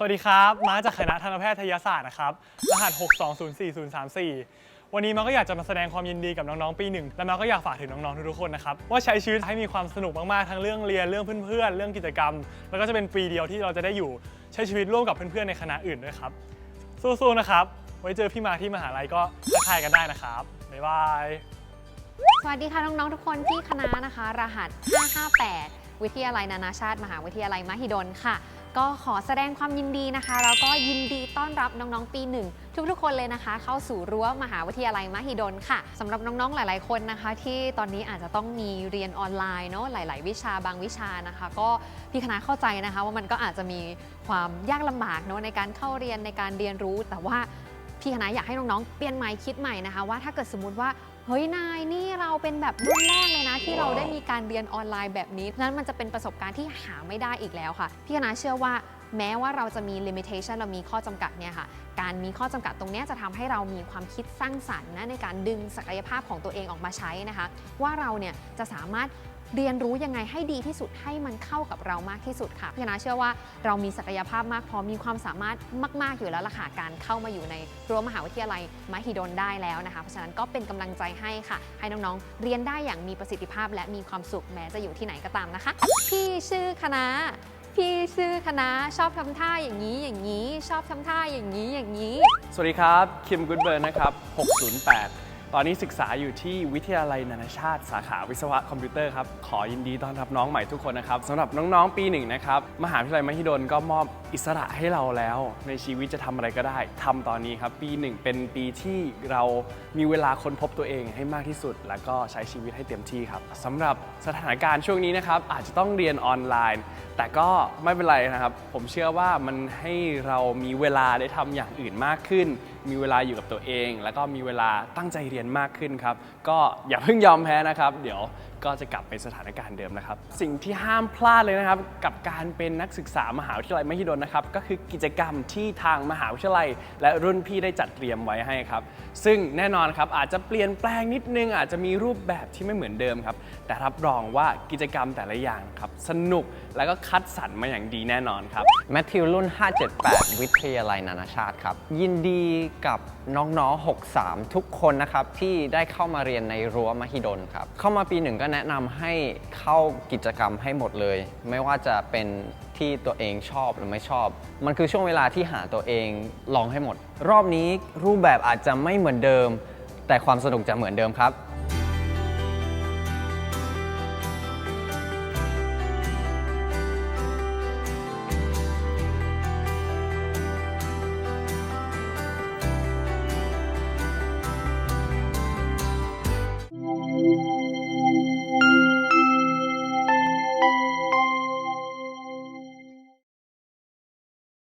สวัสดีครับมาจากคณะทันตแพทยศาสตร์นะครับ รหัส 6204034 วันนี้มาก็อยากจะมาแสดงความยินดีกับน้องๆ ปีหนึ่ง และมาก็อยากฝากถึงน้องๆ ทุกๆ คนนะครับ ว่าใช้ชีวิตให้มีความสนุกมากๆ ทั้งเรื่องเรียน เรื่องเพื่อนๆ เรื่องกิจกรรม แล้วก็จะเป็นปีเดียวที่เราจะได้อยู่ใช้ชีวิตร่วมกับเพื่อนๆ ในคณะอื่นด้วยครับ สู้ๆ นะครับ ไว้เจอพี่มาที่มหาลัยก็ทักทายกันได้นะครับ บ๊ายบาย สวัสดีค่ะน้องๆ ทุกคนที่คณะนะคะ รหัส 558 วิทยาลัยนานาชาติ มหาวิทยาลัยมหิดลค่ะ ก็ขอแสดงความยินดีนะคะ แล้วก็ยินดีต้อนรับน้องๆ ปีหนึ่งทุกๆ คนเลยนะคะ เข้าสู่รั้วมหาวิทยาลัยมหิดลค่ะสำหรับน้องๆ หลายๆ คนนะคะ ที่ตอนนี้อาจจะต้องมีเรียนออนไลน์เนาะหลาย ๆ วิชาบางวิชานะคะ ก็พี่คณะเข้าใจนะคะ ว่ามันก็อาจจะมีความยากลำบากเนาะในการเข้าเรียนในการเรียนรู้แต่ว่าพี่คณะอยากให้น้องๆ เปลี่ยนไมค์คิดใหม่นะคะว่าถ้าเกิดสมมติว่า เฮ้ยนายนี่เราเป็นแบบรุ่นแรกเลยนะ ที่เราได้มีการเรียนออนไลน์แบบนี้ นั้นมันจะเป็นประสบการณ์ที่หาไม่ได้อีกแล้วค่ะ พี่คณะเชื่อว่าแม้ว่าเราจะมี limitation เรามีข้อจำกัดเนี่ยค่ะ การมีข้อจำกัดตรงเนี้ยจะทำให้เรามีความคิดสร้างสรรค์นะในการดึงศักยภาพของตัวเองออกมาใช้นะคะ ว่าเราเนี่ยจะสามารถ เรียนรู้ยังไงให้ดีที่สุดให้มันเข้ากับเรามากที่สุดค่ะพี่คณะเชื่อว่าเรามีศักยภาพมากพอมีความสามารถมาก ๆ อยู่แล้วล่ะค่ะการเข้ามาอยู่ในรั้วมหาวิทยาลัยมหิดลได้แล้วนะคะ เพราะฉะนั้นก็เป็นกำลังใจให้ค่ะ ให้น้องๆ เรียนได้อย่างมีประสิทธิภาพ และมีความสุขแม้จะอยู่ที่ไหนก็ตามนะคะ พี่ชื่อคณะพี่ชื่อคณะชอบทำท่าอย่างนี้อย่างนี้ ชอบทำท่าอย่างนี้อย่างนี้ สวัสดีครับ คิมกุดเบิร์นนะครับ 608 ตอนนี้ศึกษาอยู่ที่วิทยาลัยนานาชาติ สาขาวิศวะคอมพิวเตอร์ครับ ขอยินดีต้อนรับน้องใหม่ทุกคนนะครับสำหรับน้องๆ ปีหนึ่งนะครับ มหาวิทยาลัยมหิดลก็มอบอิสระให้เราแล้ว ในชีวิตจะทำอะไรก็ได้ทำตอนนี้ครับ ปีหนึ่งเป็นปีที่เรามีเวลาค้นพบตัวเองให้มากที่สุด แล้วก็ใช้ชีวิตให้เต็มที่ครับสำหรับสถานการณ์ช่วงนี้นะครับอาจจะต้องเรียนออนไลน์ แต่ก็ไม่เป็นไรนะครับ ผมเชื่อว่ามันให้เรามีเวลาได้ทำอย่างอื่นมากขึ้น มีเวลาอยู่กับตัวเอง แล้วก็มีเวลาตั้งใจเรียนมากขึ้นครับ ก็อย่าเพิ่งยอมแพ้นะครับ เดี๋ยวก็จะกลับไปสถานการณ์เดิมนะครับ สิ่งที่ห้ามพลาดเลยนะครับ กับการเป็นนักศึกษามหาวิทยาลัยมหิดลนะครับ ก็คือกิจกรรมที่ทางมหาวิทยาลัย และรุ่นพี่ได้จัดเตรียมไว้ให้ครับ ซึ่งแน่นอนครับอาจจะเปลี่ยนแปลงนิดนึง อาจจะมีรูปแบบที่ไม่เหมือนเดิมครับ แต่รับรองว่ากิจกรรมแต่ละอย่างครับสนุกแล้วก็คัดสรรมาอย่างดีแน่นอนครับ แมทธิวรุ่น 578 วิทยาลัยนานาชาติครับ ยินดีกับน้องๆ 63 ทุกคนนะครับ ที่ได้เข้ามาเรียนในรั้วมหิดลครับ เข้ามาปีหนึ่งก็แนะนำให้เข้ากิจกรรมให้หมดเลย ไม่ว่าจะเป็นที่ตัวเองชอบหรือไม่ชอบ มันคือช่วงเวลาที่หาตัวเองลองให้หมด รอบนี้รูปแบบอาจจะไม่เหมือนเดิม แต่ความสนุกจะเหมือนเดิมครับ